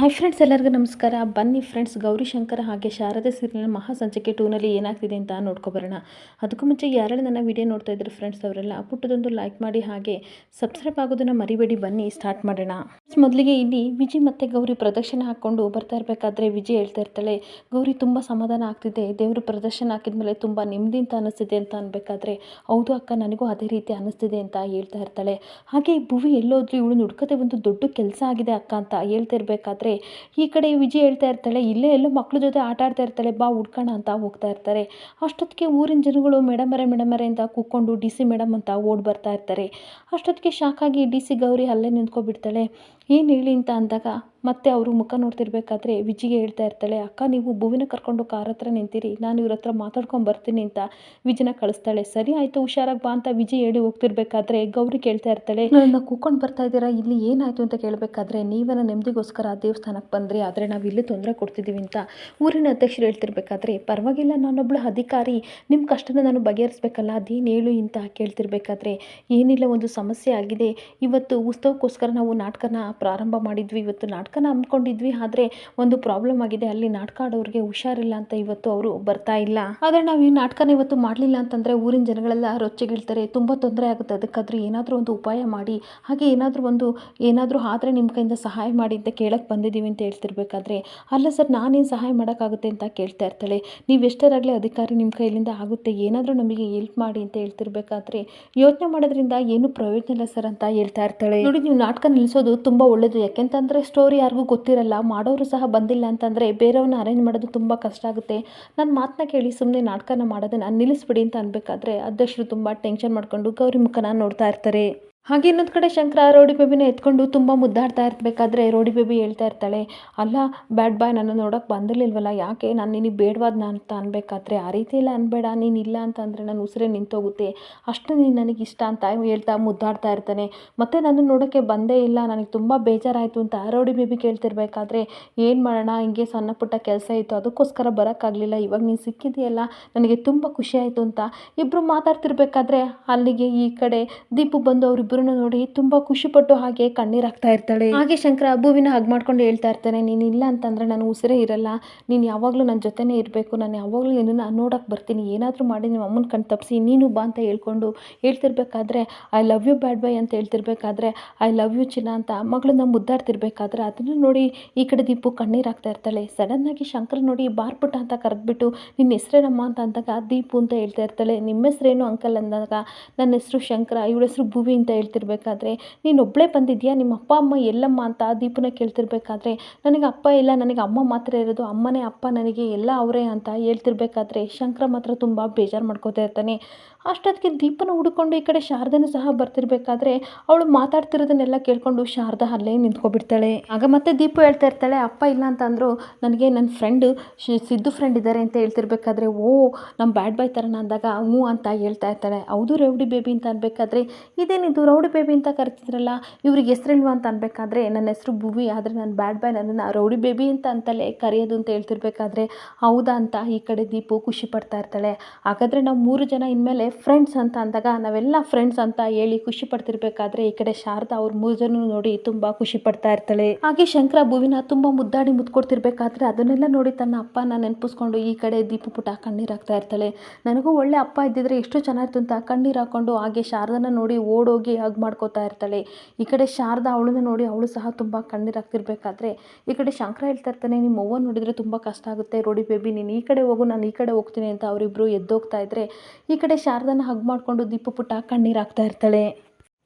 Hi friends ಎಲ್ಲರಿಗೂ ನಮಸ್ಕಾರ. ಬನ್ನಿ ಫ್ರೆಂಡ್ಸ್ ಗೌರಿ ಶಂಕರ ಹಾಗೆ ಶಾರದೆ ಸೀರಿಯಲ್ ಮಹಾಸಂಚಿಕೆ ಟೂನಲ್ಲಿ ಏನಾಗ್ತಿದೆ ಅಂತ ನೋಡ್ಕೊಬರೋಣ. ಅದಕ್ಕೂ ಮುಂಚೆ ಯಾರೆಲ್ಲ ನನ್ನ ವಿಡಿಯೋ ನೋಡ್ತಾ ಇದ್ರು ಫ್ರೆಂಡ್ಸ್ ಅವರೆಲ್ಲ ಪುಟ್ಟದೊಂದು ಲೈಕ್ ಮಾಡಿ ಹಾಗೆ ಸಬ್ಸ್ಕ್ರೈಬ್ ಆಗೋದನ್ನು ಮರಿಬೇಡಿ, ಬನ್ನಿ ಸ್ಟಾರ್ಟ್ ಮಾಡೋಣ. ಮೊದಲಿಗೆ ಇಲ್ಲಿ ವಿಜಿ ಮತ್ತು ಗೌರಿ ಪ್ರದಕ್ಷಿಣೆ ಹಾಕ್ಕೊಂಡು ಬರ್ತಾ ಇರಬೇಕಾದ್ರೆ ವಿಜಿ ಹೇಳ್ತಾ ಇರ್ತಾಳೆ, ಗೌರಿ ತುಂಬ ಸಮಾಧಾನ ಆಗ್ತಿದೆ, ದೇವರು ಪ್ರದರ್ಶನ ಹಾಕಿದ್ಮೇಲೆ ತುಂಬ ನೆಮ್ಮದಿ ಅಂತ ಅನ್ನಿಸ್ತಿದೆ ಅಂತ ಅನ್ಬೇಕಾದ್ರೆ ಹೌದು ಅಕ್ಕ, ನನಗೂ ಅದೇ ರೀತಿ ಅನ್ನಿಸ್ತಿದೆ ಅಂತ ಹೇಳ್ತಾ ಇರ್ತಾಳೆ. ಹಾಗೆ ಭುವಿ ಎಲ್ಲೋದ್ರೂ ಇವಳು ನುಡ್ಕತೆ ಒಂದು ದೊಡ್ಡ ಕೆಲಸ ಆಗಿದೆ ಅಕ್ಕ ಅಂತ ಹೇಳ್ತಾ ಇರಬೇಕಾದ್ರೆ ಈ ಕಡೆ ವಿಜಯ್ ಹೇಳ್ತಾ ಇರ್ತಾಳೆ, ಇಲ್ಲೇ ಎಲ್ಲೋ ಮಕ್ಳ ಜೊತೆ ಆಟ ಆಡ್ತಾ ಇರ್ತಾಳೆ, ಬಾ ಹುಡ್ಕೋಣ ಅಂತ ಹೋಗ್ತಾ ಇರ್ತಾರೆ. ಅಷ್ಟೊತ್ತಿಗೆ ಊರಿನ ಜನಗಳು ಮೇಡಮರೆ ಮೇಡಮರೆ ಅಂತ ಕೂತ್ಕೊಂಡು ಡಿ ಸಿ ಮೇಡಮ್ ಅಂತ ಓಡ್ ಬರ್ತಾ ಇರ್ತಾರೆ. ಅಷ್ಟೊತ್ತಿಗೆ ಶಾಕಾಗಿ ಡಿ ಸಿ ಗೌರಿ ಅಲ್ಲೇ ನಿಂತ್ಕೊಬಿಡ್ತಾಳೆ. ಏನು ಹೇಳಿ? ಅಂತ ಅಂದಾಗ ಮತ್ತೆ ಅವರು ಮುಖ ನೋಡ್ತಿರ್ಬೇಕಾದ್ರೆ ವಿಜಿಗೆ ಹೇಳ್ತಾ ಇರ್ತಾಳೆ, ಅಕ್ಕ, ನೀವು ಭುವಿನ ಕರ್ಕೊಂಡು ಕಾರ್ ಹತ್ರ ನಿಂತಿರಿ, ನಾನು ಇವ್ರ ಹತ್ರ ಮಾತಾಡ್ಕೊಂಡು ಬರ್ತೀನಿ ಅಂತ ವಿಜಿನ ಕಳಿಸ್ತಾಳೆ. ಸರಿ ಆಯಿತು, ಹುಷಾರಾಗಿ ಬಾ ಅಂತ ವಿಜಿ ಹೇಳಿ ಹೋಗ್ತಿರ್ಬೇಕಾದ್ರೆ ಗೌರಿ ಕೇಳ್ತಾ ಇರ್ತಾಳೆ ನನ್ನ ಕೂಕೊಂಡು ಬರ್ತಾ ಇದ್ದೀರಾ? ಇಲ್ಲಿ ಏನಾಯಿತು ಅಂತ ಕೇಳಬೇಕಾದ್ರೆ ನೀವನ್ನ ನೆಮ್ಮದಿಗೋಸ್ಕರ ಆ ದೇವಸ್ಥಾನಕ್ಕೆ ಬಂದ್ರಿ, ಆದರೆ ನಾವು ಇಲ್ಲಿ ತೊಂದರೆ ಕೊಡ್ತಿದ್ದೀವಿ ಅಂತ ಊರಿನ ಅಧ್ಯಕ್ಷರು ಹೇಳ್ತಿರ್ಬೇಕಾದ್ರೆ, ಪರವಾಗಿಲ್ಲ, ನಾನೊಬ್ಳು ಅಧಿಕಾರಿ ನಿಮ್ಮ ಕಷ್ಟನ ನಾನು ಬಗೆಹರಿಸ್ಬೇಕಲ್ಲ, ಅದೇನು ಹೇಳು ಅಂತ ಕೇಳ್ತಿರ್ಬೇಕಾದ್ರೆ, ಏನಿಲ್ಲ, ಒಂದು ಸಮಸ್ಯೆ ಆಗಿದೆ. ಇವತ್ತು ಉತ್ಸವಕ್ಕೋಸ್ಕರ ನಾವು ನಾಟಕನ ಪ್ರಾರಂಭ ಮಾಡಿದ್ವಿ, ಇವತ್ತು ನಾಟಕನ ಹಮ್ಮಿಕೊಂಡಿದ್ವಿ, ಆದರೆ ಒಂದು ಪ್ರಾಬ್ಲಮ್ ಆಗಿದೆ. ಅಲ್ಲಿ ನಾಟಕ ಆಡೋರಿಗೆ ಹುಷಾರಿಲ್ಲ ಅಂತ ಇವತ್ತು ಅವರು ಬರ್ತಾ ಇಲ್ಲ. ಆದರೆ ನಾವು ಈ ನಾಟಕನ ಇವತ್ತು ಮಾಡಲಿಲ್ಲ ಅಂತಂದರೆ ಊರಿನ ಜನಗಳೆಲ್ಲ ರೊಚ್ಚಿಗಿಳ್ತಾರೆ. ತುಂಬ ತೊಂದರೆ ಆಗುತ್ತೆ. ಅದಕ್ಕಾದ್ರೂ ಏನಾದರೂ ಒಂದು ಉಪಾಯ ಮಾಡಿ, ಹಾಗೆ ಏನಾದರೂ ಒಂದು, ಏನಾದರೂ ಆದರೆ ನಿಮ್ಮ ಕೈಯಿಂದ ಸಹಾಯ ಮಾಡಿ ಅಂತ ಕೇಳಕ್ಕೆ ಬಂದಿದ್ದೀವಿ ಅಂತ ಹೇಳ್ತಿರ್ಬೇಕಾದ್ರೆ, ಅಲ್ಲ ಸರ್, ನಾನೇನು ಸಹಾಯ ಮಾಡೋಕ್ಕಾಗುತ್ತೆ ಅಂತ ಕೇಳ್ತಾ ಇರ್ತಾಳೆ. ನೀವು ಎಷ್ಟರಾಗಲಿ ಅಧಿಕಾರಿ ನಿಮ್ಮ ಕೈಯಿಂದ ಆಗುತ್ತೆ, ಏನಾದರೂ ನಮಗೆ ಹೆಲ್ಪ್ ಮಾಡಿ ಅಂತ ಹೇಳ್ತಿರ್ಬೇಕಾದ್ರೆ, ಯೋಚನೆ ಮಾಡೋದ್ರಿಂದ ಏನು ಪ್ರಯೋಜನ ಇಲ್ಲ ಸರ್ ಅಂತ ಹೇಳ್ತಾ ಇರ್ತಾಳೆ. ನೋಡಿ, ನೀವು ನಾಟಕ ನಿಲ್ಲಿಸೋದು ತುಂಬ ಒಳ್ಳೆಯದು ಯಾಕೆಂತಂದರೆ ಸ್ಟೋರಿ ಯಾರಿಗೂ ಗೊತ್ತಿರಲ್ಲ, ಮಾಡೋರು ಸಹ ಬಂದಿಲ್ಲ ಅಂತಂದರೆ ಬೇರೆಯವ್ರನ್ನ ಅರೇಂಜ್ ಮಾಡೋದು ತುಂಬ ಕಷ್ಟ ಆಗುತ್ತೆ. ನನ್ನ ಮಾತನ್ನ ಕೇಳಿ ಸುಮ್ಮನೆ ನಾಟಕನ ಮಾಡೋದನ್ನು ನಿಲ್ಲಿಸ್ಬಿಡಿ ಅಂತ ಅನ್ಬೇಕಾದ್ರೆ ಅಧ್ಯಕ್ಷರು ತುಂಬ ಟೆನ್ಷನ್ ಮಾಡಿಕೊಂಡು ಗೌರಿ ಮುಖನ ನೋಡ್ತಾ ಇರ್ತಾರೆ. ಹಾಗೆ ಇನ್ನೊಂದು ಕಡೆ ಶಂಕರ ರೋಡಿ ಬೇಬಿನ ಎತ್ಕೊಂಡು ತುಂಬ ಮುದ್ದಾಡ್ತಾ ಇರಬೇಕಾದ್ರೆ ರೋಡಿ ಬೇಬಿ ಹೇಳ್ತಾ ಇರ್ತಾಳೆ, ಅಲ್ಲ, ಬ್ಯಾಡ್ ಬಾಯ್ ನನ್ನ ನೋಡೋಕೆ ಬಂದಿರಲಿಲ್ವಲ್ಲ, ಯಾಕೆ? ನಾನು ನಿನಗೆ ಬೇಡವಾದ ನಾನು ಅಂತ ಅನ್ಬೇಕಾದ್ರೆ ಆ ರೀತಿ ಎಲ್ಲ ಅನ್ಬೇಡ, ನೀನು ಇಲ್ಲ ಅಂತಂದರೆ ನನ್ನ ಉಸಿರೇ ನಿಂತೋಗುತ್ತೆ. ಅಷ್ಟು ನೀನು ನನಗೆ ಇಷ್ಟ ಅಂತ ಹೇಳ್ತಾ ಮುದ್ದಾಡ್ತಾ ಇರ್ತಾನೆ. ಮತ್ತು ನನ್ನ ನೋಡೋಕ್ಕೆ ಬಂದೇ ಇಲ್ಲ, ನನಗೆ ತುಂಬ ಬೇಜಾರಾಯಿತು ಅಂತ ರೌಡಿ ಬೇಬಿ ಕೇಳ್ತಿರ್ಬೇಕಾದ್ರೆ ಏನು ಮಾಡೋಣ? ಹಿಂಗೆ ಸಣ್ಣ ಪುಟ್ಟ ಕೆಲಸ ಇತ್ತು, ಅದಕ್ಕೋಸ್ಕರ ಬರೋಕ್ಕಾಗಲಿಲ್ಲ. ಇವಾಗ ನೀನು ಸಿಕ್ಕಿದೆಯಲ್ಲ, ನನಗೆ ತುಂಬ ಖುಷಿ ಆಯಿತು ಅಂತ ಇಬ್ಬರು ಮಾತಾಡ್ತಿರ್ಬೇಕಾದ್ರೆ ಅಲ್ಲಿಗೆ ಈ ಕಡೆ ದೀಪು ಬಂದು ಅವರಿಬ್ಬರನ್ನ ನೋಡಿ ತುಂಬ ಖುಷಿಪಟ್ಟು ಹಾಗೆ ಕಣ್ಣೀರು ಹಾಕ್ತಾ ಇರ್ತಾಳೆ. ಹಾಗೆ ಶಂಕರ ಅಬ್ಬುವಿನ ಹಗ್ ಮಾಡ್ಕೊಂಡು ಹೇಳ್ತಾ ಇರ್ತಾನೆ, ನೀನು ಇಲ್ಲ ಅಂತಂದರೆ ನಾನು ಉಸಿರೇ ಇರಲ್ಲ. ನೀನು ಯಾವಾಗಲೂ ನನ್ನ ಜೊತೆನೇ ಇರಬೇಕು. ನಾನು ಯಾವಾಗಲೂ ನಿನ್ನನ್ನು ನೋಡೋಕೆ ಬರ್ತೀನಿ. ಏನಾದರೂ ಮಾಡಿ ನಿಮ್ಮ ಅಮ್ಮನ ಕಣ್ ತಪ್ಪಿಸಿ, ನೀನು ಬಾ ಅಂತ ಹೇಳ್ಕೊಂಡು ಹೇಳ್ತಿರ್ಬೇಕಾದ್ರೆ I love you bad bye ಅಂತ ಹೇಳ್ತಿರ್ಬೇಕಾದ್ರೆ ಐ ಲವ್ ಯು ಚಿನ್ನ ಅಂತ ಮಗಳನ್ನ ಮುದ್ದಾಡ್ತಿರ್ಬೇಕಾದ್ರೆ ಅದನ್ನು ನೋಡಿ ಈ ಕಡೆ ದೀಪು ಕಣ್ಣೀರು ಹಾಕ್ತಾ ಇರ್ತಾಳೆ. ಆಗಿ ಶಂಕರ್ ನೋಡಿ, ಬಾರ್ಪುಟ ಅಂತ ಕರೆದ್ಬಿಟ್ಟು ನಿನ್ನ ಹೆಸರೇನಮ್ಮ ಅಂತ ಅಂದಾಗ ದೀಪು ಅಂತ ಹೇಳ್ತಾ ಇರ್ತಾಳೆ. ನಿಮ್ಮ ಹೆಸರೇನು ಅಂಕಲ್ ಅಂದಾಗ, ನನ್ನ ಹೆಸರು ಶಂಕರ ಇವಳ ಹೆಸರು ಭುವಿ ಅಂತ ಹೇಳ್ತಿರ್ಬೇಕಾದ್ರೆ ನೀನು ಒಬ್ಬಳೇ ಬಂದಿದ್ಯಾ? ನಿಮ್ಮ ಅಪ್ಪ, ಅಮ್ಮ, ಎಲ್ಲಮ್ಮ ಅಂತ ದೀಪನ ಕೇಳ್ತಿರ್ಬೇಕಾದ್ರೆ, ನನಗೆ ಅಪ್ಪ ಇಲ್ಲ, ನನಗೆ ಅಮ್ಮ ಮಾತ್ರ ಇರೋದು, ಅಮ್ಮನೇ ಅಪ್ಪ ನನಗೆ ಎಲ್ಲ ಅವರೇ ಅಂತ ಹೇಳ್ತಿರ್ಬೇಕಾದ್ರೆ ಶಂಕರ ಮಾತ್ರ ತುಂಬ ಬೇಜಾರು ಮಾಡ್ಕೋತಾ ಇರ್ತಾನೆ. ಅಷ್ಟೊತ್ತಿಗೆ ದೀಪನ ಹುಡ್ಕೊಂಡು ಈ ಕಡೆ ಶಾರದನ ಸಹ ಬರ್ತಿರ್ಬೇಕಾದ್ರೆ ಅವಳು ಮಾತಾಡ್ತಿರೋದನ್ನೆಲ್ಲ ಕೇಳ್ಕೊಂಡು ಶಾರದಾ ಅಲ್ಲೇ ನಿಂತ್ಕೊಬಿಡ್ತಾಳೆ. ಆಗ ಮತ್ತೆ ದೀಪು ಹೇಳ್ತಾ ಇರ್ತಾಳೆ, ಅಪ್ಪ ಇಲ್ಲ ಅಂತ ಅಂದರು ನನಗೆ ನನ್ನ ಫ್ರೆಂಡು ಸಿದ್ದು ಫ್ರೆಂಡ್ ಇದ್ದಾರೆ ಅಂತ ಹೇಳ್ತಿರ್ಬೇಕಾದ್ರೆ, ಓ ನಮ್ಮ ಬ್ಯಾಡ್ ಬಾಯ್ ಥರನ ಅಂದಾಗ ಹ್ಞೂ ಅಂತ ಹೇಳ್ತಾ ಇರ್ತಾಳೆ. ಹೌದು ರೌಡಿ ಬೇಬಿ ಅಂತ ಅನ್ಬೇಕಾದ್ರೆ ಇದೇನಿದು ರೌಡಿ ಬೇಬಿ ಅಂತ ಕರಿತಿದ್ರಲ್ಲ, ಇವ್ರಿಗೆ ಹೆಸರಿಲ್ವಾ ಅಂತ ಅನ್ಬೇಕಾದ್ರೆ, ನನ್ನ ಹೆಸರು ಭುವಿ, ಆದರೆ ನನ್ನ ಬ್ಯಾಡ್ ಬಾಯ್ ನನ್ನನ್ನು ರೌಡಿ ಬೇಬಿ ಅಂತ ಅಂತಲೇ ಕರೆಯೋದು ಅಂತ ಹೇಳ್ತಿರ್ಬೇಕಾದ್ರೆ, ಹೌದಾ ಅಂತ ಈ ಕಡೆ ದೀಪು ಖುಷಿ ಪಡ್ತಾ ಇರ್ತಾಳೆ. ಹಾಗಾದರೆ ನಾವು ಮೂರು ಜನ ಇನ್ಮೇಲೆ ಫ್ರೆಂಡ್ಸ್ ಅಂತ ಅಂದಾಗ ನಾವೆಲ್ಲ ಫ್ರೆಂಡ್ಸ್ ಅಂತ ಹೇಳಿ ಖುಷಿ ಪಡ್ತಿರ್ಬೇಕಾದ್ರೆ ಈ ಕಡೆ ಶಾರದಾ ಅವ್ರ ಮೂರು ಜನ ನೋಡಿ ತುಂಬಾ ಖುಷಿ ಪಡ್ತಾ ಇರ್ತಾಳೆ. ಹಾಗೆ ಶಂಕರ ಭುವಿನ ತುಂಬಾ ಮುದ್ದಾಡಿ ಮುದ್ಕೊಡ್ತಿರ್ಬೇಕಾದ್ರೆ ಅದನ್ನೆಲ್ಲ ನೋಡಿ ತನ್ನ ಅಪ್ಪನ ನೆನಪಿಸ್ಕೊಂಡು ಈ ಕಡೆ ದೀಪ ಪುಟ ಕಣ್ಣೀರು ಇರ್ತಾಳೆ. ನನಗೂ ಒಳ್ಳೆ ಅಪ್ಪ ಇದ್ದಿದ್ರೆ ಎಷ್ಟು ಚೆನ್ನಾಗಿತ್ತು ಅಂತ ಕಣ್ಣೀರು ಹಾಕೊಂಡು ಹಾಗೆ ಶಾರದನ ನೋಡಿ ಓಡೋಗಿ ಹಗ್ ಮಾಡ್ಕೋತಾ ಇರ್ತಾಳೆ. ಈ ಕಡೆ ಶಾರದಾ ಅವಳನ್ನ ನೋಡಿ ಅವಳು ಸಹ ತುಂಬ ಕಣ್ಣೀರು ಹಾಕ್ತಿರ್ಬೇಕಾದ್ರೆ ಈ ಕಡೆ ಶಂಕರ ಹೇಳ್ತಾ ಇರ್ತಾನೆ, ನಿಮ್ಮ ಅವ್ವ ನೋಡಿದ್ರೆ ತುಂಬ ಕಷ್ಟ ಆಗುತ್ತೆ. ರೋಡಿ ಬೇಬಿ, ನೀನು ಈ ಕಡೆ ಹೋಗು, ನಾನು ಈ ಕಡೆ ಹೋಗ್ತೀನಿ ಅಂತ ಅವರಿಬ್ಬರು ಎದ್ದೋಗ್ತಾ ಇದ್ರೆ ಈ ಕಡೆ ಶಾರದನ ಹಗ್ ಮಾಡಿಕೊಂಡು ದೀಪು ಪುಟ್ಟ ಕಣ್ಣೀರು ಹಾಕ್ತಾ ಇರ್ತಾಳೆ.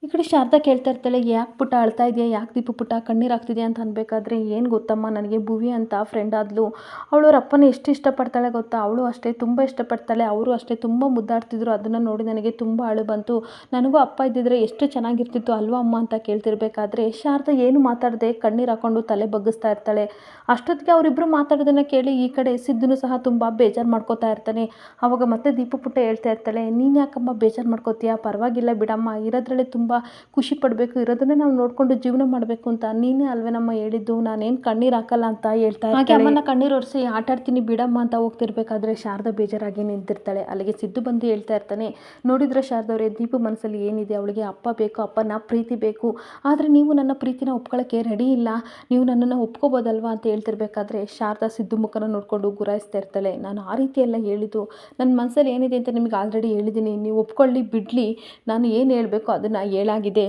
ಈ ಕಡೆ ಶಾರದಾ ಕೇಳ್ತಾ ಇರ್ತಾಳೆ, ಯಾಕೆ ಪುಟ್ಟ ಅಳ್ತಾ ಇದೆಯಾ? ಯಾಕೆ ದೀಪು ಪುಟ್ಟ ಕಣ್ಣೀರು ಆಗ್ತಿದೆಯಾ ಅಂತ ಅನ್ಬೇಕಾದ್ರೆ, ಏನು ಗೊತ್ತಮ್ಮ, ನನಗೆ ಭುವಿ ಅಂತ ಫ್ರೆಂಡ್ ಆದ್ಲು. ಅವಳು ಅವ್ರ ಅಪ್ಪನ ಎಷ್ಟು ಇಷ್ಟಪಡ್ತಾಳೆ ಗೊತ್ತಾ? ಅವಳು ಅಷ್ಟೇ ತುಂಬ ಇಷ್ಟಪಡ್ತಾಳೆ. ಅವರು ಅಷ್ಟೇ ತುಂಬ ಮುದ್ದಾಡ್ತಿದ್ರು. ಅದನ್ನು ನೋಡಿ ನನಗೆ ತುಂಬ ಅಳು ಬಂತು. ನನಗೂ ಅಪ್ಪ ಇದ್ದಿದ್ರೆ ಎಷ್ಟು ಚೆನ್ನಾಗಿರ್ತಿತ್ತು ಅಲ್ವಾ ಅಮ್ಮ? ಅಂತ ಕೇಳ್ತಿರ್ಬೇಕಾದ್ರೆ, ಶಾರದಾ ಏನು ಮಾತಾಡದೆ ಕಣ್ಣೀರು ಹಾಕೊಂಡು ತಲೆ ಬಗ್ಗಿಸ್ತಾ ಇರ್ತಾಳೆ. ಅಷ್ಟೊತ್ತಿಗೆ ಅವರಿಬ್ಬರು ಮಾತಾಡೋದನ್ನು ಕೇಳಿ ಈ ಕಡೆ ಸಿದ್ದನು ಸಹ ತುಂಬ ಬೇಜಾರು ಮಾಡ್ಕೋತಾ ಇರ್ತಾನೆ. ಅವಾಗ ಮತ್ತೆ ದೀಪು ಪುಟ್ಟ ಹೇಳ್ತಾ ಇರ್ತಾಳೆ, ನೀನು ಯಾಕಮ್ಮ ಬೇಜಾರು ಮಾಡ್ಕೋತೀಯಾ? ಪರವಾಗಿಲ್ಲ ಬಿಡಮ್ಮ. ಇರೋದ್ರಲ್ಲೇ ತುಂಬ ಖುಷಿ ಪಡಬೇಕು. ಇರೋದನ್ನೇ ನಾವು ನೋಡಿಕೊಂಡು ಜೀವನ ಮಾಡಬೇಕು ಅಂತ. ನೀನೇ ಅಲ್ವೇನಮ್ಮ ಹೇಳಿದ್ದು. ನಾನೇನು ಕಣ್ಣೀರು ಹಾಕಲ್ಲ ಅಂತ ಹೇಳ್ತಾ ಹಾಗೆ ಅಮ್ಮನ ಕಣ್ಣೀರು ಒರೆಸಿ, ಆಟ ಆಡ್ತೀನಿ ಬಿಡಮ್ಮ ಅಂತ ಹೋಗ್ತಿರ್ಬೇಕಾದ್ರೆ ಶಾರದಾ ಬೇಜಾರಾಗಿ ನಿಂತಿರ್ತಾಳೆ. ಅಲ್ಲಿಗೆ ಸಿದ್ದು ಬಂದು ಹೇಳ್ತಾ ಇರ್ತಾನೆ, ನೋಡಿದ್ರೆ ಶಾರದವ್ರೆ ದೀಪು ಮನಸ್ಸಲ್ಲಿ ಏನಿದೆ? ಅವಳಿಗೆ ಅಪ್ಪ ಬೇಕು, ಅಪ್ಪನ ಪ್ರೀತಿ ಬೇಕು. ಆದರೆ ನೀವು ನನ್ನ ಪ್ರೀತಿನ ಒಪ್ಕೊಳ್ಳೋಕ್ಕೆ ರೆಡಿ ಇಲ್ಲ. ನೀವು ನನ್ನನ್ನು ಒಪ್ಕೋಬೋದಲ್ವಾ? ಅಂತ ಹೇಳ್ತಿರ್ಬೇಕಾದ್ರೆ ಶಾರದಾ ಸಿದ್ದು ಮುಖನ ನೋಡಿಕೊಂಡು ಗುರಾಯಿಸ್ತಾ ಇರ್ತಾಳೆ. ನಾನು ಆ ರೀತಿ ಎಲ್ಲ ಹೇಳಿದ್ದು ನನ್ನ ಮನಸ್ಸಲ್ಲಿ ಏನಿದೆ ಅಂತ ನಿಮಗೆ ಆಲ್ರೆಡಿ ಹೇಳಿದ್ದೀನಿ ನೀವು ಒಪ್ಕೊಳ್ಳಿ, ಬಿಡಲಿ. ನಾನು ಏನು ಹೇಳಬೇಕು ಅದನ್ನು ಹೇಳಾಗಿದೆ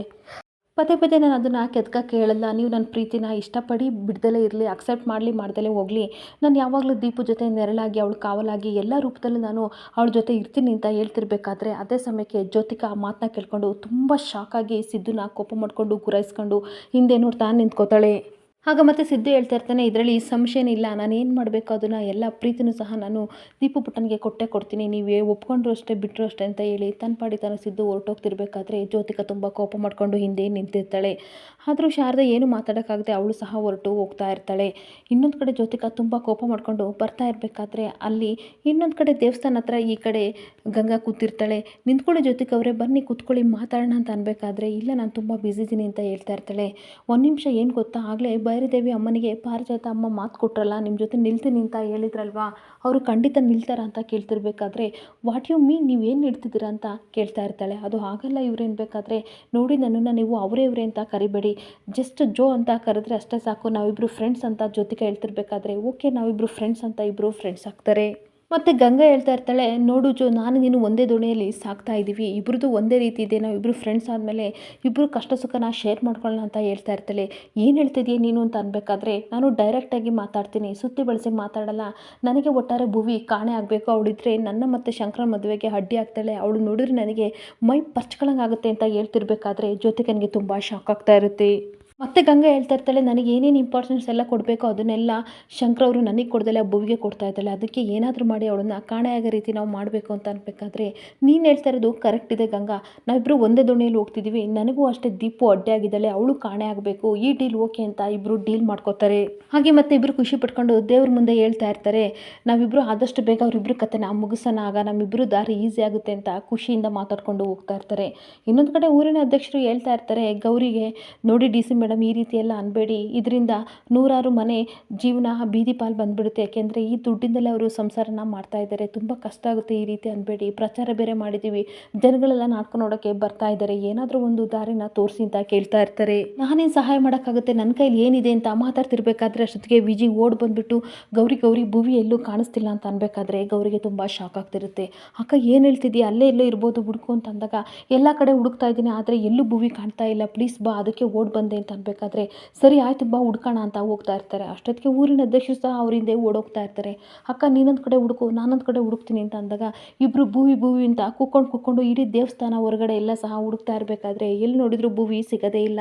ಪದೇ ಪದೇ ನಾನು ಅದನ್ನು ಕೆದ್ಕ ಕೇಳಲ್ಲ ನೀವು ನನ್ನ ಪ್ರೀತಿನ ಇಷ್ಟಪಡಿ ಬಿಡ್ದಲೇ ಇರಲಿ ಅಕ್ಸೆಪ್ಟ್ ಮಾಡಲಿ, ಮಾಡ್ದಲೇ ಹೋಗಲಿ. ನಾನು ಯಾವಾಗಲೂ ದೀಪು ಜೊತೆ ನೆರಳಾಗಿ, ಅವಳು ಕಾವಲಾಗಿ ಎಲ್ಲ ರೂಪದಲ್ಲೂ ನಾನು ಅವಳ ಜೊತೆ ಇರ್ತೀನಿ ಅಂತ ಹೇಳ್ತಿರ್ಬೇಕಾದ್ರೆ ಅದೇ ಸಮಯಕ್ಕೆ ಜ್ಯೋತಿಕಾ ಆ ಮಾತನ್ನ ಕೇಳ್ಕೊಂಡು ತುಂಬ ಶಾಕಾಗಿ ಸಿದ್ಧನ ಕೋಪ ಮಾಡಿಕೊಂಡು ಗುರಾಯಿಸ್ಕೊಂಡು ಹಿಂದೆ ನೋಡ್ತಾ ನಿಂತ್ಕೋತಾಳೆ. ಆಗ ಮತ್ತೆ ಸಿದ್ದು ಹೇಳ್ತಾ ಇರ್ತಾನೆ, ಇದರಲ್ಲಿ ಸಂಶಯನೇ ಇಲ್ಲ, ನಾನು ಏನು ಮಾಡಬೇಕು ಅದನ್ನು ಎಲ್ಲ ಪ್ರೀತಿನೂ ಸಹ ನಾನು ದೀಪು ಪುಟ್ಟನಿಗೆ ಕೊಟ್ಟೆ ಕೊಡ್ತೀನಿ, ನೀವೇ ಒಪ್ಕೊಂಡ್ರು ಅಷ್ಟೇ ಬಿಟ್ಟರು ಅಷ್ಟೇ ಅಂತ ಹೇಳಿ ತನ್ನ ಪಾಡಿ ತಾನು ಸಿದ್ದು ಹೊರಟೋಗ್ತಿರ್ಬೇಕಾದ್ರೆ ಜ್ಯೋತಿಕ ತುಂಬ ಕೋಪ ಮಾಡಿಕೊಂಡು ಹಿಂದೆ ನಿಂತಿರ್ತಾಳೆ. ಆದರೂ ಶಾರದಾ ಏನು ಮಾತಾಡೋಕ್ಕಾಗದೆ ಅವಳು ಸಹ ಹೊರಟು ಹೋಗ್ತಾ ಇರ್ತಾಳೆ. ಇನ್ನೊಂದು ಕಡೆ ಜ್ಯೋತಿಕ ತುಂಬ ಕೋಪ ಮಾಡಿಕೊಂಡು ಬರ್ತಾ ಇರಬೇಕಾದ್ರೆ ಅಲ್ಲಿ ಇನ್ನೊಂದು ಕಡೆ ದೇವಸ್ಥಾನ ಹತ್ರ ಈ ಕಡೆ ಗಂಗಾ ಕೂತಿರ್ತಾಳೆ. ನಿಂತ್ಕೊಳ್ಳಿ ಜ್ಯೋತಿಕ ಅವರೇ, ಬನ್ನಿ ಕೂತ್ಕೊಳ್ಳಿ ಮಾತಾಡೋಣ ಅಂತ ಅನ್ಬೇಕಾದ್ರೆ ಇಲ್ಲ, ನಾನು ತುಂಬ ಬ್ಯುಸಿ ಇದ್ದೀನಿ ಅಂತ ಹೇಳ್ತಾ ಇರ್ತಾಳೆ. ಒಂದು ನಿಮಿಷ ಏನು ಗೊತ್ತಾ? ಆಗಲೇ ಭೈರದೇವಿ ಅಮ್ಮನಿಗೆ ಪಾರಿಜಾತ ಅಮ್ಮ ಮಾತು ಕೊಟ್ರಲ್ಲ ನಿಮ್ಮ ಜೊತೆ ನಿಲ್ತೀನಿ ಅಂತ ಹೇಳಿದ್ರಲ್ವಾ? ಅವರು ಖಂಡಿತ ನಿಲ್ತಾರ ಅಂತ ಕೇಳ್ತಿರ್ಬೇಕಾದ್ರೆ ವಾಟ್ ಯು ಮೀನ್ ನೀವು ಏನು ನಿಲ್ತಿದ್ದೀರಾ ಅಂತ ಕೇಳ್ತಾ ಇರ್ತಾಳೆ. ಅದು ಆಗಲ್ಲ ಇವ್ರೇನು ಬೇಕಾದರೆ? ನೋಡಿ ನನ್ನನ್ನು ನೀವು ಅವರೇ ಇವರೇ ಅಂತ ಕರಿಬೇಡಿ. ಜಸ್ಟ್ ಜೋ ಅಂತ ಕರೆದ್ರೆ ಅಷ್ಟೇ ಸಾಕು. ನಾವಿಬ್ಬರು ಫ್ರೆಂಡ್ಸ್ ಅಂತ ಜೊತೆಗೆ ಹೇಳ್ತಿರ್ಬೇಕಾದ್ರೆ ಓಕೆ ನಾವಿಬ್ಬರು ಫ್ರೆಂಡ್ಸ್ ಅಂತ ಇಬ್ಬರು ಫ್ರೆಂಡ್ಸ್ ಆಗ್ತಾರೆ. ಮತ್ತು ಗಂಗಾ ಹೇಳ್ತಾ ಇರ್ತಾಳೆ, ನೋಡು ಜೋ, ನಾನು ನೀನು ಒಂದೇ ದೋಣಿಯಲ್ಲಿ ಸಾಕ್ತಾ ಇದ್ದೀವಿ ಇಬ್ರದ್ದು ಒಂದೇ ರೀತಿ ಇದೆ. ನಾವು ಇಬ್ಬರು ಫ್ರೆಂಡ್ಸ್ ಆದಮೇಲೆ ಇಬ್ಬರು ಕಷ್ಟ ಸುಖನ ಶೇರ್ ಮಾಡ್ಕೊಳ್ಳೋಣ ಅಂತ ಹೇಳ್ತಾ ಇರ್ತಾಳೆ. ಏನು ಹೇಳ್ತಿದ್ಯಾ ನೀನು ಅಂತ ಅನ್ಬೇಕಾದ್ರೆ, ನಾನು ಡೈರೆಕ್ಟಾಗಿ ಮಾತಾಡ್ತೀನಿ. ಸುತ್ತಿ ಬಳಸಿ ಮಾತಾಡಲ್ಲ. ನನಗೆ ಒಟ್ಟಾರೆ ಭುವಿ ಕಾಣೆ ಆಗಬೇಕು. ಅವಳಿದ್ರೆ ನನ್ನ ಮತ್ತು ಶಂಕರ ಮದುವೆಗೆ ಅಡ್ಡಿ ಆಗ್ತಾಳೆ. ಅವಳು ನೋಡಿದ್ರೆ ನನಗೆ ಮೈ ಪರ್ಚ್ಕೊಳಂಗಾಗುತ್ತೆ ಅಂತ ಹೇಳ್ತಿರ್ಬೇಕಾದ್ರೆ ಜೊತೆಗೆ ನನಗೆ ತುಂಬ ಶಾಕ್ ಆಗ್ತಾ ಇರುತ್ತೆ. ಮತ್ತೆ ಗಂಗಾ ಹೇಳ್ತಾ ಇರ್ತಾಳೆ, ನನಗೆ ಏನೇನು ಇಂಪಾರ್ಟೆನ್ಸ್ ಎಲ್ಲ ಕೊಡಬೇಕೋ ಅದನ್ನೆಲ್ಲ ಶಂಕರ ಅವರು ನನಗೆ ಕೊಡ್ದಲ್ಲ ಆ ಭುವಿಗೆ ಕೊಡ್ತಾ ಇದ್ದಾಳೆ. ಅದಕ್ಕೆ ಏನಾದರೂ ಮಾಡಿ ಅವಳನ್ನ ಕಾಣೆಯಾಗೋ ರೀತಿ ನಾವು ಮಾಡಬೇಕು ಅಂತ ಅನ್ಬೇಕಾದ್ರೆ ನೀನು ಹೇಳ್ತಾ ಇರೋದು ಕರೆಕ್ಟ್ ಇದೆ ಗಂಗಾ. ನಾವಿಬ್ಬರು ಒಂದೇ ದೋಣಿಯಲ್ಲಿ ಹೋಗ್ತಿದ್ದೀವಿ ನನಗೂ ಅಷ್ಟೇ ದೀಪು ಅಡ್ಡೆ ಆಗಿದ್ದಾಳೆ. ಅವಳು ಕಾಣೆ ಆಗಬೇಕು. ಈ ಡೀಲ್ ಓಕೆ ಅಂತ ಇಬ್ಬರು ಡೀಲ್ ಮಾಡ್ಕೋತಾರೆ. ಹಾಗೆ ಮತ್ತೆ ಇಬ್ಬರು ಖುಷಿ ಪಟ್ಕೊಂಡು ದೇವ್ರ ಮುಂದೆ ಹೇಳ್ತಾ ಇರ್ತಾರೆ ನಾವಿಬ್ಬರು ಆದಷ್ಟು ಬೇಗ ಅವರಿಬ್ಬರು ನಾವು ಮುಗಿಸೋಣ. ಆಗ ನಮ್ಮಿಬ್ಬರು ದಾರಿ ಈಸಿ ಆಗುತ್ತೆ ಅಂತ ಖುಷಿಯಿಂದ ಮಾತಾಡ್ಕೊಂಡು ಹೋಗ್ತಾ ಇರ್ತಾರೆ. ಇನ್ನೊಂದು ಕಡೆ ಊರಿನ ಅಧ್ಯಕ್ಷರು ಹೇಳ್ತಾ ಇರ್ತಾರೆ, ಗೌರಿಗೆ ನೋಡಿ ಡಿ ಸಿ ಮೇಡಮ್, ಈ ರೀತಿ ಎಲ್ಲ ಅನ್ಬೇಡಿ. ಇದರಿಂದ ನೂರಾರು ಮನೆ ಜೀವನ ಬೀದಿ ಪಾಲು ಬಂದ್ಬಿಡುತ್ತೆ. ಯಾಕೆಂದರೆ ಈ ದುಡ್ಡಿಂದಲೇ ಅವರು ಸಂಸಾರನ ಮಾಡ್ತಾ ಇದ್ದಾರೆ. ತುಂಬ ಕಷ್ಟ ಆಗುತ್ತೆ ಈ ರೀತಿ ಅನ್ಬೇಡಿ. ಪ್ರಚಾರ ಬೇರೆ ಮಾಡಿದ್ದೀವಿ ಜನಗಳೆಲ್ಲ ನಾಟಕ ನೋಡೋಕ್ಕೆ ಬರ್ತಾ ಇದ್ದಾರೆ. ಏನಾದರೂ ಒಂದು ದಾರಿನ ತೋರಿಸಿ ಅಂತ ಕೇಳ್ತಾ ಇರ್ತಾರೆ. ನಾನೇನು ಸಹಾಯ ಮಾಡೋಕ್ಕಾಗುತ್ತೆ. ನನ್ನ ಕೈಲಿ ಏನಿದೆ ಅಂತ ಮಾತಾಡ್ತಿರ್ಬೇಕಾದ್ರೆ ಅಷ್ಟೊತ್ತಿಗೆ ವಿಜಿ ಓಡ್ ಬಂದ್ಬಿಟ್ಟು ಗೌರಿ ಗೌರಿ ಭೂವಿ ಎಲ್ಲೂ ಕಾಣಿಸ್ತಿಲ್ಲ ಅಂತ ಅನ್ಬೇಕಾದ್ರೆ ಗೌರಿಗೆ ತುಂಬ ಶಾಕ್ ಆಗ್ತಿರುತ್ತೆ. ಅಕ್ಕ, ಏನು ಹೇಳ್ತಿದ್ದೀಯ ಅಲ್ಲೇ ಎಲ್ಲೋ ಇರ್ಬೋದು, ಹುಡುಕು ಅಂತ ಅಂದಾಗ, ಎಲ್ಲ ಕಡೆ ಹುಡುಕ್ತಾ ಇದ್ದೀನಿ, ಆದರೆ ಎಲ್ಲೂ ಭೂವಿ ಕಾಣ್ತಾ ಇಲ್ಲ. ಪ್ಲೀಸ್ ಬಾ, ಅದಕ್ಕೆ ಓಡ್ ಬಂದೆ ಅಂತ ಅನ್ಬೇಕಾದ್ರೆ, ಸರಿ ಆಯ್ತು, ಬಾ, ಹುಡ್ಕೋಣ ಅಂತ ಹೋಗ್ತಾ ಇರ್ತಾರೆ. ಅಷ್ಟೊತ್ತಿಗೆ ಊರಿನ ಅಧ್ಯಕ್ಷರು ಸಹ ಅವ್ರ ಹಿಂದೆ ಓಡೋಗ್ತಾ ಇರ್ತಾರೆ. ಅಕ್ಕ, ನೀನೊಂದು ಕಡೆ ಹುಡುಕು, ನಾನೊಂದು ಕಡೆ ಹುಡುಕ್ತೀನಿ ಅಂತ ಅಂದಾಗ ಇಬ್ಬರು ಭೂವಿ ಭೂವಿ ಅಂತ ಕುಕ್ಕೊಂಡು ಕುಕ್ಕೊಂಡು ಇಡೀ ದೇವಸ್ಥಾನ ಹೊರಗಡೆ ಎಲ್ಲ ಸಹ ಹುಡುಕ್ತಾ ಇರಬೇಕಾದ್ರೆ, ಎಲ್ಲಿ ನೋಡಿದ್ರು ಭೂವಿ ಸಿಗದೇ ಇಲ್ಲ.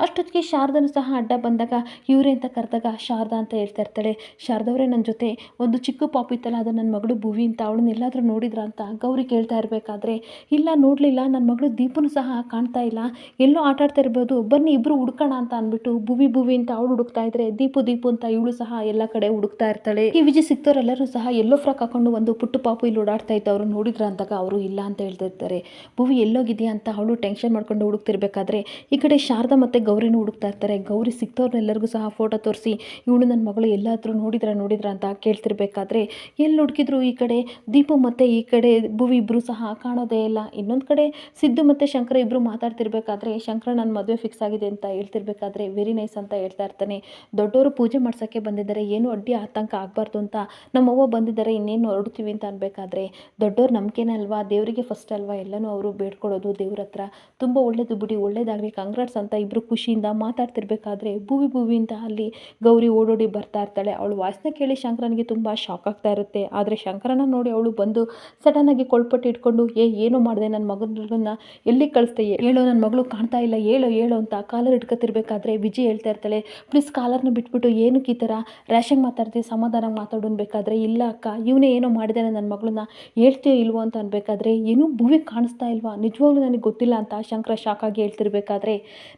ಅಷ್ಟೊತ್ತಿಗೆ ಶಾರದನು ಸಹ ಅಡ್ಡ ಬಂದಾಗ, ಇವರೇ ಅಂತ ಕರೆದಾಗ ಶಾರದಾ ಅಂತ ಹೇಳ್ತಾ ಇರ್ತಾಳೆ. ಶಾರದವರೇ ನನ್ನ ಜೊತೆ, ಒಂದು ಚಿಕ್ಕ ಪಾಪ್ ಇತ್ತಲ್ಲ, ಅದು ನನ್ನ ಮಗಳು ಭೂವಿ ಅಂತ ಅವಳನ್ನ ಎಲ್ಲಾದರೂ ನೋಡಿದ್ರ ಅಂತ ಗೌರಿ ಕೇಳ್ತಾ ಇರಬೇಕಾದ್ರೆ, ಇಲ್ಲ, ನೋಡಲಿಲ್ಲ ನನ್ನ ಮಗಳು ದೀಪನು ಸಹ ಕಾಣ್ತಾ ಇಲ್ಲ. ಎಲ್ಲೋ ಆಟಾಡ್ತಾ ಇರ್ಬೋದು, ಬನ್ನಿ ಇಬ್ಬರು ಹುಡ್ಕೋಣ ಅಂತ ಅಂದ್ಬಿಟ್ಟು ಭುವಿ ಭುವಿ ಅಂತ ಅವಳು ಹುಡುಕ್ತಾ ಇದ್ರೆ, ದೀಪು ದೀಪು ಅಂತ ಇವಳು ಸಹ ಎಲ್ಲ ಕಡೆ ಹುಡುಕ್ತಾ ಇರ್ತಾಳೆ. ಈ ವಿಜಯ್ ಸಿಕ್ತವ್ರೆಲ್ಲರೂ ಸಹ ಎಲ್ಲೋ ಫ್ರಾಕ್ ಹಾಕೊಂಡು ಒಂದು ಪುಟ್ಟು ಪಾಪು ಇಲ್ಲಿ ಓಡಾಡ್ತಾ ಇತ್ತು ಅವ್ರು ನೋಡಿದ್ರ ಅವರು ಇಲ್ಲ ಅಂತ ಹೇಳ್ತಿರ್ತಾರೆ. ಭುವಿ ಎಲ್ಲೋಗಿದೆಯಾ ಅಂತ ಅವಳು ಟೆನ್ಷನ್ ಮಾಡ್ಕೊಂಡು ಹುಡುಕ್ತಿರ್ಬೇಕಾದ್ರೆ, ಈ ಕಡೆ ಶಾರದಾ ಮತ್ತೆ ಗೌರಿನೂ ಹುಡುಕ್ತಾ ಇರ್ತಾರೆ. ಗೌರಿ ಸಿಕ್ತವ್ರನ್ನೆಲ್ಲರಿಗೂ ಸಹ ಫೋಟೋ ತೋರಿಸಿ, ಇವಳು ನನ್ನ ಮಗಳು ಎಲ್ಲಾದರೂ ನೋಡಿದ್ರ ನೋಡಿದ್ರ ಅಂತ ಕೇಳ್ತಿರ್ಬೇಕಾದ್ರೆ ಎಲ್ಲಿ ಹುಡುಕಿದ್ರು ಈ ಕಡೆ? ದೀಪು ಮತ್ತು ಈ ಕಡೆ ಭುವಿ ಇಬ್ಬರು ಸಹ ಕಾಣೋದೇ ಇಲ್ಲ. ಇನ್ನೊಂದು ಕಡೆ ಸಿದ್ದು ಮತ್ತೆ ಶಂಕರ ಇಬ್ಬರು ಮಾತಾಡ್ತಿರ್ಬೇಕಾದ್ರೆ, ಶಂಕರ ನನ್ನ ಮದುವೆ ಫಿಕ್ಸ್ ಆಗಿದೆ ಅಂತ ಹೇಳ್ತಿರ್ಬೇಕಾದ್ರೆ ವೆರಿ ನೈಸ್ ಅಂತ ಹೇಳ್ತಾ ಇರ್ತಾನೆ. ದೊಡ್ಡವರು ಪೂಜೆ ಮಾಡ್ಸೋಕ್ಕೆ ಬಂದಿದ್ದಾರೆ, ಏನು ಅಡ್ಡಿ ಆತಂಕ ಆಗಬಾರ್ದು ಅಂತ ನಮ್ಮವ್ವ ಬಂದಿದ್ದಾರೆ, ಇನ್ನೇನು ಹೊರಡ್ತೀವಿ ಅಂತ ಅನ್ಬೇಕಾದ್ರೆ ದೊಡ್ಡವ್ರ ನಂಬಿಕೆನೇ ಅಲ್ವಾ? ದೇವರಿಗೆ ಫಸ್ಟ್ ಅಲ್ವಾ? ಎಲ್ಲನೂ ಅವರು ಬೇಡ್ಕೊಳ್ಳೋದು ದೇವ್ರ ಹತ್ರ. ತುಂಬ ಒಳ್ಳೇದು ಬಿಡಿ, ಒಳ್ಳೇದಾಗಲಿ, ಕಂಗ್ರಾಟ್ಸ್ ಅಂತ ಇಬ್ಬರು ಖುಷಿಯಿಂದ ಮಾತಾಡ್ತಿರ್ಬೇಕಾದ್ರೆ ಭೂವಿ ಭೂವಿ ಅಂತ ಅಲ್ಲಿ ಗೌರಿ ಓಡೋಡಿ ಬರ್ತಾ ಇರ್ತಾಳೆ. ಅವಳು ವಾಸನೆ ಕೇಳಿ ಶಂಕರನಿಗೆ ತುಂಬ ಶಾಕ್ ಆಗ್ತಾ ಇರುತ್ತೆ. ಆದರೆ ಶಂಕರನ ನೋಡಿ ಅವಳು ಬಂದು ಸಡನ್ ಆಗಿ ಕೊಳ್ಪಟ್ಟು ಇಟ್ಕೊಂಡು, ಏ, ಏನು ಮಾಡಿದೆ? ನನ್ನ ಮಗನ ಎಲ್ಲಿ ಕಳಿಸ್ತೆ ಹೇಳೋ ನನ್ನ ಮಗಳು ಕಾಣ್ತಾ ಇಲ್ಲ, ಹೇಳೋ ಹೇಳೋ ಅಂತ ಕಾಲರ್ ಇಟ್ಕೊತಿರ್ಬೇಕು ಹೇಳ್ತಿರ್ಬೇಕಾದ್ರೆ ವಿಜಯ್ ಹೇಳ್ತಾ ಇರ್ತಾಳೆ ಪ್ಲೀಸ್ ಕಾಲರ್ನ ಬಿಟ್ಬಿಟ್ಟು ಏನಕ್ಕೆ ಈ ಥರ ರ್ಯಾಶಾಗಿ ಮಾತಾಡ್ತೀವಿ ಸಮಾಧಾನ ಮಾತಾಡು ಬೇಕಾದರೆ ಇಲ್ಲ ಅಕ್ಕ, ಇವನೇ ಏನೋ ಮಾಡಿದ್ದಾನೆ ನನ್ನ ಮಗಳನ್ನ, ಹೇಳ್ತೀಯೋ ಇಲ್ವೋ ಅಂತ ಅನ್ಬೇಕಾದ್ರೆ ಏನೂ ಭುವಿ ಕಾಣಿಸ್ತಾ ಇಲ್ವಾ, ನಿಜವಾಗ್ಲೂ ನನಗೆ ಗೊತ್ತಿಲ್ಲ ಅಂತ ಶಂಕರ ಶಾಕಾಗಿ ಹೇಳ್ತಿರ್ಬೇಕಾದ್ರೆ,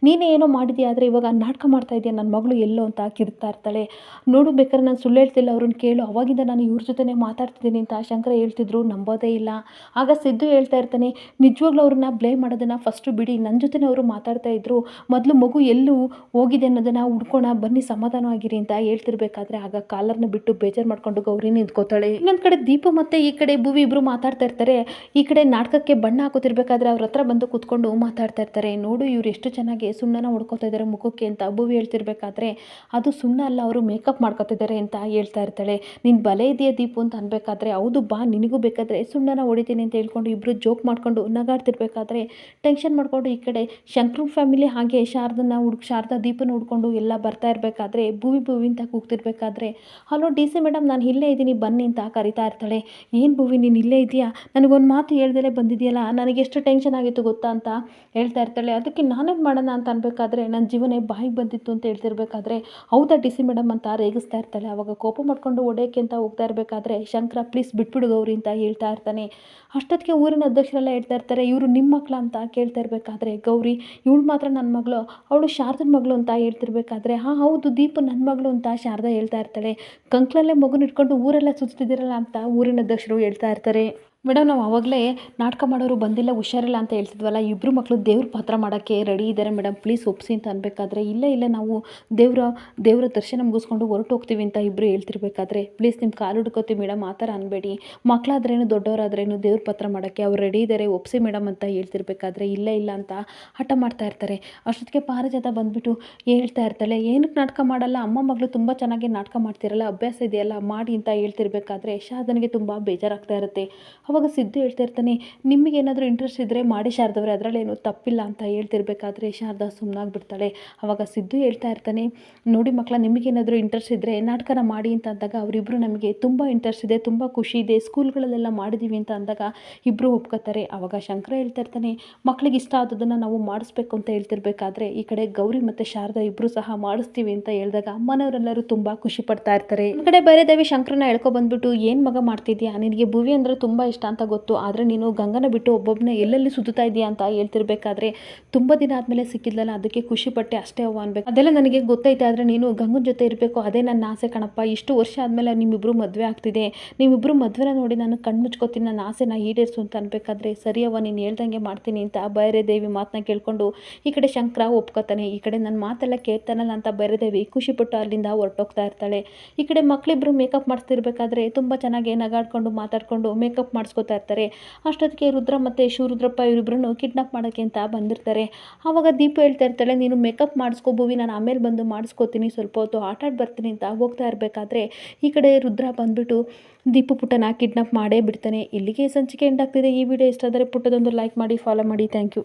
ನೀನೇ ಏನೋ ಮಾಡಿದ್ಯಾ ಆದರೆ ಇವಾಗ ನಾಟಕ ಮಾಡ್ತಾ ಇದೆಯಾ ನನ್ನ ಮಗಳು ಎಲ್ಲೋ ಅಂತ ಕಿರ್ತಾ ಇರ್ತಾಳೆ, ನೋಡು ಬೇಕಾದ್ರೆ ನಾನು ಸುಳ್ಳು ಹೇಳ್ತಿಲ್ಲ, ಅವ್ರನ್ನ ಕೇಳು, ಅವಾಗಿಂದ ನಾನು ಇವ್ರ ಜೊತೆನೇ ಮಾತಾಡ್ತಿದ್ದೀನಿ ಅಂತ ಶಂಕರ ಹೇಳ್ತಿದ್ರು, ನಂಬೋದೇ ಇಲ್ಲ, ಆಗ ಸಿದ್ದು ಹೇಳ್ತಾ ಇರ್ತಾನೆ, ನಿಜವಾಗ್ಲೂ ಅವ್ರನ್ನ ಬ್ಲೇಮ್ ಮಾಡೋದನ್ನು ಫಸ್ಟು ಬಿಡಿ ನನ್ನ ಜೊತೆನೇ ಅವರು ಮಾತಾಡ್ತಾ ಇದ್ರು, ಮೊದಲು ಮಗು ಎಲ್ಲೂ ಹೋಗಿದೆ ಅನ್ನೋದನ್ನು ಹುಡ್ಕೋಣ, ಬನ್ನಿ ಸಮಾಧಾನವಾಗಿರಿ ಅಂತ ಹೇಳ್ತಿರ್ಬೇಕಾದ್ರೆ ಆಗ ಕಾಲರ್ನ ಬಿಟ್ಟು ಬೇಜಾರು ಮಾಡ್ಕೊಂಡು ಗೌರಿ ನಿಂತ್ಕೋತಾಳೆ. ಇನ್ನೊಂದು ಕಡೆ ದೀಪ ಮತ್ತು ಈ ಕಡೆ ಭುವಿ ಇಬ್ಬರು ಮಾತಾಡ್ತಾ ಇರ್ತಾರೆ. ಈ ಕಡೆ ನಾಟಕಕ್ಕೆ ಬಣ್ಣ ಹಾಕೋತಿರ್ಬೇಕಾದ್ರೆ ಅವ್ರ ಹತ್ರ ಬಂದು ಕೂತ್ಕೊಂಡು ಮಾತಾಡ್ತಾ ಇರ್ತಾರೆ. ನೋಡು ಇವ್ರು ಎಷ್ಟು ಚೆನ್ನಾಗಿ ಸುಣ್ಣನ ಹೊಡ್ಕೋತಾ ಇದ್ದಾರೆ ಮುಖಕ್ಕೆ ಅಂತ ಭುವಿ ಹೇಳ್ತಿರ್ಬೇಕಾದ್ರೆ, ಅದು ಸುಣ್ಣ ಅಲ್ಲ, ಅವರು ಮೇಕಪ್ ಮಾಡ್ಕೋತಿದ್ದಾರೆ ಅಂತ ಹೇಳ್ತಾ ಇರ್ತಾಳೆ. ನಿನ್ ಬಲೆ ಇದೆಯಾ ದೀಪು? ಅಂತ ಅನ್ಬೇಕಾದ್ರೆ, ಹೌದು ಬಾ, ನಿನಗೂ ಬೇಕಾದರೆ ಸುಣ್ಣನ ಹೊಡಿತೀನಿ ಅಂತ ಹೇಳ್ಕೊಂಡು ಇಬ್ಬರು ಜೋಕ್ ಮಾಡ್ಕೊಂಡು ನಗಾಡ್ತಿರ್ಬೇಕಾದ್ರೆ, ಟೆನ್ಷನ್ ಮಾಡ್ಕೊಂಡು ಈ ಕಡೆ ಶಂಕ್ರು ಫ್ಯಾಮಿಲಿ ಹಾಗೆ ಶಾರದನ್ನ ಶಾರದಾ ದೀಪನ ಹುಡ್ಕೊಂಡು ಎಲ್ಲ ಬರ್ತಾ ಇರಬೇಕಾದ್ರೆ ಭೂವಿ ಭೂವಿ ಅಂತ ಕೂಗ್ತಿರ್ಬೇಕಾದ್ರೆ, ಹಲೋ ಡಿ ಸಿ ಮೇಡಮ್, ನಾನು ಇಲ್ಲೇ ಇದ್ದೀನಿ, ಬನ್ನಿ ಅಂತ ಕರಿತಾ ಇರ್ತಾಳೆ. ಏನು ಭೂವಿ ನೀನು ಇಲ್ಲೇ ಇದೆಯಾ ನನಗೊಂದು ಮಾತು ಹೇಳ್ದಲೇ ಬಂದಿದೆಯಲ್ಲ, ನನಗೆ ಎಷ್ಟು ಟೆನ್ಷನ್ ಆಗಿತ್ತು ಗೊತ್ತಾ ಅಂತ ಹೇಳ್ತಾ ಇರ್ತಾಳೆ. ಅದಕ್ಕೆ ನಾನೇನು ಮಾಡೋಣ ಅಂತ ಅನ್ಬೇಕಾದ್ರೆ ನನ್ನ ಜೀವನ ಬಾಯಿಗೆ ಬಂದಿತ್ತು ಅಂತ ಹೇಳ್ತಿರ್ಬೇಕಾದ್ರೆ, ಹೌದಾ ಡಿ ಸಿ ಮೇಡಮ್ ಅಂತ ರೇಗಿಸ್ತಾ ಇರ್ತಾಳೆ. ಅವಾಗ ಕೋಪ ಮಾಡಿಕೊಂಡು ಹೊಡೆಯೋಕ್ಕೆ ಅಂತ ಹೋಗ್ತಾ ಇರಬೇಕಾದ್ರೆ, ಶಂಕರ, ಪ್ಲೀಸ್ ಬಿಟ್ಬಿಡು ಗೌರಿ ಅಂತ ಹೇಳ್ತಾ ಇರ್ತಾನೆ. ಅಷ್ಟೊತ್ತಿಗೆ ಊರಿನ ಅಧ್ಯಕ್ಷರೆಲ್ಲ ಹೇಳ್ತಾ ಇರ್ತಾರೆ, ಇವರು ನಿಮ್ಮ ಮಕ್ಕಳ ಅಂತ ಕೇಳ್ತಾ ಇರಬೇಕಾದ್ರೆ, ಗೌರಿ, ಇವಳು ಮಾತ್ರ ನನ್ನ ಮಗಳು, ಅವಳು ಶಾರದನ ಮಗಳು ಅಂತ ಹೇಳ್ತಿರ್ಬೇಕಾದ್ರೆ, ಹಾಂ, ಹೌದು, ದೀಪ ನನ್ನ ಮಗಳು ಅಂತ ಶಾರದಾ ಹೇಳ್ತಾ ಇರ್ತಾಳೆ. ಕಂಕ್ಲಲ್ಲೇ ಮಗುನ ಇಟ್ಕೊಂಡು ಊರೆಲ್ಲ ಸುತ್ತಿದ್ದೀರಲ್ಲ ಅಂತ ಊರಿನ ಅಧ್ಯಕ್ಷರು ಹೇಳ್ತಾ ಇರ್ತಾರೆ. ಮೇಡಮ್, ನಾವು ಆವಾಗಲೇ ನಾಟಕ ಮಾಡೋರು ಬಂದಿಲ್ಲ, ಹುಷಾರಿಲ್ಲ ಅಂತ ಹೇಳ್ತಿದ್ವಲ್ಲ ಇಬ್ಬರು ಮಕ್ಕಳು ದೇವ್ರ ಪಾತ್ರ ಮಾಡೋಕ್ಕೆ ರೆಡಿ ಇದ್ದಾರೆ ಮೇಡಮ್ ಪ್ಲೀಸ್ ಒಪ್ಪಿಸಿ ಅಂತ ಅನ್ಬೇಕಾದ್ರೆ, ಇಲ್ಲ ಇಲ್ಲ, ನಾವು ದೇವರ ದೇವರ ದರ್ಶನ ಮುಗಿಸ್ಕೊಂಡು ಹೊರಟು ಹೋಗ್ತೀವಿ ಅಂತ ಇಬ್ಬರು ಹೇಳ್ತಿರ್ಬೇಕಾದ್ರೆ ಪ್ಲೀಸ್ ನಿಮ್ಮ ಕಾಲು ಹುಡ್ಕೋತೀವಿ ಮೇಡಮ್, ಆ ಥರ ಅನ್ಬೇಡಿ. ಮಕ್ಕಳಾದ್ರೇನು ದೊಡ್ಡವರಾದ್ರೇನು ದೇವ್ರ ಪಾತ್ರ ಮಾಡೋಕ್ಕೆ ಅವ್ರು ರೆಡಿ ಇದ್ದಾರೆ ಒಪ್ಪಿಸಿ ಮೇಡಮ್ ಅಂತ ಹೇಳ್ತಿರ್ಬೇಕಾದ್ರೆ, ಇಲ್ಲ ಇಲ್ಲ ಅಂತ ಹಠ ಮಾಡ್ತಾ ಇರ್ತಾರೆ. ಅಷ್ಟೊತ್ತಿಗೆ ಪಾರಿಜಾತ ಬಂದ್ಬಿಟ್ಟು ಹೇಳ್ತಾ ಇರ್ತಾಳೆ ಏನಕ್ಕೆ ನಾಟಕ ಮಾಡಲ್ಲ, ಅಮ್ಮ ಮಗಳು ತುಂಬ ಚೆನ್ನಾಗಿ ನಾಟಕ ಮಾಡ್ತಿರಲ್ಲ, ಅಭ್ಯಾಸ ಇದೆಯಲ್ಲ, ಮಾಡಿ ಅಂತ ಹೇಳ್ತಿರ್ಬೇಕಾದ್ರೆ, ಶಾದನಿಗೆ ತುಂಬ ಬೇಜಾರಾಗ್ತಾ ಇರುತ್ತೆ. ಅವಾಗ ಸಿದ್ದು ಹೇಳ್ತಾ ಇರ್ತಾನೆ ನಿಮಗೇನಾದರೂ ಇಂಟ್ರೆಸ್ಟ್ ಇದ್ದರೆ ಮಾಡಿ ಶಾರದವ್ರೆ ಅದರಲ್ಲೇನು ತಪ್ಪಿಲ್ಲ ಅಂತ ಹೇಳ್ತಿರ್ಬೇಕಾದ್ರೆ ಶಾರದಾ ಸುಮ್ಮನಾಗ್ಬಿಡ್ತಾಳೆ ಅವಾಗ ಸಿದ್ದು ಹೇಳ್ತಾ ಇರ್ತಾನೆ, ನೋಡಿ ಮಕ್ಕಳ ನಿಮಗೇನಾದರೂ ಇಂಟ್ರೆಸ್ಟ್ ಇದ್ದರೆ ನಾಟಕನ ಮಾಡಿ ಅಂತ ಅಂದಾಗ ಅವರಿಬ್ಬರು ನಮಗೆ ತುಂಬ ಇಂಟ್ರೆಸ್ಟ್ ಇದೆ, ತುಂಬ ಖುಷಿ ಇದೆ, ಸ್ಕೂಲ್ಗಳಲ್ಲೆಲ್ಲ ಮಾಡಿದ್ದೀವಿ ಅಂತ ಅಂದಾಗ ಇಬ್ಬರು ಒಪ್ಕೋತಾರೆ. ಆವಾಗ ಶಂಕರ ಹೇಳ್ತಾ ಇರ್ತಾನೆ ಮಕ್ಕಳಿಗೆ ಇಷ್ಟ ಆದದನ್ನು ನಾವು ಮಾಡಿಸ್ಬೇಕು ಅಂತ ಹೇಳ್ತಿರ್ಬೇಕಾದ್ರೆ ಈ ಕಡೆ ಗೌರಿ ಮತ್ತು ಶಾರದಾ ಇಬ್ಬರು ಸಹ ಮಾಡಿಸ್ತೀವಿ ಅಂತ ಹೇಳಿದಾಗ ಮನೆಯವರೆಲ್ಲರೂ ತುಂಬ ಖುಷಿ ಪಡ್ತಾ ಇರ್ತಾರೆ. ಈ ಕಡೆ ಬೇರೆ ಶಂಕರನ ಹೇಳ್ಕೊ ಬಂದ್ಬಿಟ್ಟು, ಏನು ಮಗ ಮಾಡ್ತಿದ್ಯಾ? ನಿನಗೆ ಭುವಿ ಅಂದರೆ ತುಂಬ ಇಷ್ಟ ಅಂತ ಗೊತ್ತು. ಆದರೆ ನೀನು ಗಂಗನ ಬಿಟ್ಟು ಒಬ್ಬೊಬ್ಬನೇ ಎಲ್ಲೆಲ್ಲಿ ಸುತ್ತಾ ಇದೆಯಾ ಅಂತ ಹೇಳ್ತಿರ್ಬೇಕಾದ್ರೆ ತುಂಬ ದಿನ ಆದಮೇಲೆ ಸಿಕ್ಕಿದ್ಲಲ್ಲ, ಅದಕ್ಕೆ ಖುಷಿ ಪಟ್ಟೆ ಅಷ್ಟೇ ಅವ್ವ ಅನ್ಬೇಕು. ಅದೆಲ್ಲ ನನಗೆ ಗೊತ್ತೈತೆ, ಆದರೆ ನೀನು ಗಂಗನ ಜೊತೆ ಇರಬೇಕು, ಅದೇ ನನ್ನ ಆಸೆ ಕಣಪ್ಪ. ಇಷ್ಟು ವರ್ಷ ಆದಮೇಲೆ ನಿಮ್ಮಿಬ್ಬರು ಮದುವೆ ಆಗ್ತಿದೆ. ನಿಮ್ಮಿಬ್ಬರು ಮದುವೆನ ನೋಡಿ ನಾನು ಕಣ್ಣು ಮುಚ್ಕೋತೀನಿ, ನನ್ನ ಆಸೆನ ಈಡೇರಿಸು ಅಂತ ಅನ್ಬೇಕಾದ್ರೆ ಸರಿ ಅವ್ವ, ನೀನು ಹೇಳ್ದಂಗೆ ಮಾಡ್ತೀನಿ ಅಂತ ಬೈರೇದೇವಿ ಮಾತನ್ನ ಕೇಳ್ಕೊಂಡು ಈ ಕಡೆ ಶಂಕರ ಒಪ್ಕೋತಾನೆ. ಈ ಕಡೆ ನನ್ನ ಮಾತೆಲ್ಲ ಕೇಳ್ತಾನಲ್ಲ ಅಂತ ಬೈರೇದೇವಿ ಖುಷಿಪಟ್ಟು ಅಲ್ಲಿಂದ ಹೊರಟೋಗ್ತಾ ಇರ್ತಾಳೆ. ಈ ಕಡೆ ಮಕ್ಕಳಿಬ್ಬರು ಮೇಕಪ್ ಮಾಡಿಸ್ತಿರ್ಬೇಕಾದ್ರೆ ತುಂಬ ಚೆನ್ನಾಗಿ ನಗಾಡ್ಕೊಂಡು ಮಾತಾಡ್ಕೊಂಡು ಮೇಕಪ್ ಮಾಡಿಸ್ಕೊತಾ ಇರ್ತಾರೆ. ಅಷ್ಟೊತ್ತಿಗೆ ರುದ್ರ ಮತ್ತು ಶಿವರುದ್ರಪ್ಪ ಇವರಿಬ್ಬರನ್ನು ಕಿಡ್ನಾಪ್ ಮಾಡೋಕ್ಕೆ ಅಂತ ಬಂದಿರ್ತಾರೆ. ಆವಾಗ ದೀಪು ಹೇಳ್ತಾ ಇರ್ತಾಳೆ, ನೀನು ಮೇಕಪ್ ಮಾಡಿಸ್ಕೋ ಭೂವಿ, ನಾನು ಆಮೇಲೆ ಬಂದು ಮಾಡಿಸ್ಕೋತೀನಿ. ಸ್ವಲ್ಪ ಹೊತ್ತು ಆಟ ಆಡಿ ಬರ್ತೀನಿ ಅಂತ ಹೋಗ್ತಾ ಇರಬೇಕಾದ್ರೆ ಈ ಕಡೆ ರುದ್ರ ಬಂದ್ಬಿಟ್ಟು ದೀಪು ಪುಟ್ಟನ ಕಿಡ್ನಾಪ್ ಮಾಡೇ ಬಿಡ್ತಾನೆ. ಇಲ್ಲಿಗೆ ಸಂಚಿಕೆ ಎಂಡ್ ಆಗ್ತಿದೆ. ಈ ವಿಡಿಯೋ ಇಷ್ಟ ಆದರೆ ಪುಟ್ಟದೊಂದು ಲೈಕ್ ಮಾಡಿ ಫಾಲೋ ಮಾಡಿ. Thank you